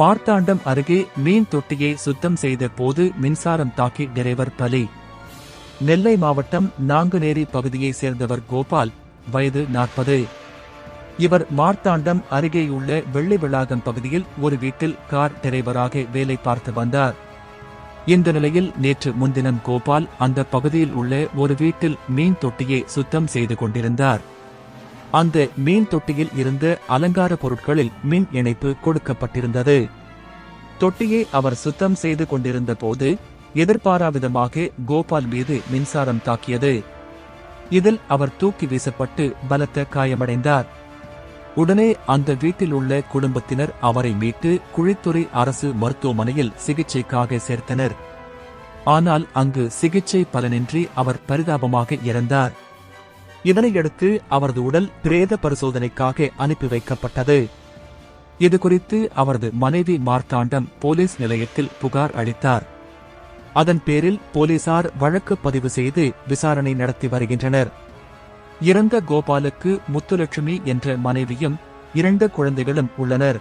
மார்த்தாண்டம் அருகே மீன் தொட்டியை சுத்தம் செய்த போது மின்சாரம் தாக்கி டிரைவர் பலி. நெல்லை மாவட்டம் நாங்குநேரி பகுதியைச் சேர்ந்தவர் கோபால் வயது நாற்பது. இவர் மார்த்தாண்டம் அருகேயுள்ள வெள்ளை விளாகம் பகுதியில் ஒரு வீட்டில் கார் டிரைவராக வேலை பார்த்து வந்தார். இந்த நிலையில் நேற்று முன்தினம் கோபால் அந்த பகுதியில் உள்ள ஒரு வீட்டில் மீன் தொட்டியை சுத்தம் செய்து கொண்டிருந்தார். அந்த மீன் தொட்டியில் இருந்த அலங்கார பொருட்களில் மின் இணைப்பு கொடுக்கப்பட்டிருந்தது. தொட்டியை அவர் சுத்தம் செய்து கொண்டிருந்த போது எதிர்பாராவிதமாக கோபால் மீது மின்சாரம் தாக்கியது. இதில் அவர் தூக்கி வீசப்பட்டு பலத்த காயமடைந்தார். உடனே அந்த வீட்டில் உள்ள குடும்பத்தினர் அவரை மீட்டு குழித்துறை அரசு மருத்துவமனையில் சிகிச்சைக்காக சேர்த்தனர். ஆனால் அங்கு சிகிச்சை பலனின்றி அவர் பரிதாபமாக இறந்தார். இதனையடுத்து அவரது உடல் பிரேத பரிசோதனைக்காக அனுப்பி வைக்கப்பட்டது. இதுகுறித்து அவரது மனைவி மார்த்தாண்டம் போலீஸ் நிலையத்தில் புகார் அளித்தார். அதன் பேரில் போலீசார் வழக்கு பதிவு செய்து விசாரணை நடத்தி வருகின்றனர். இறந்த கோபாலுக்கு முத்துலட்சுமி என்ற மனைவியும் இரண்டு குழந்தைகளும் உள்ளனர்.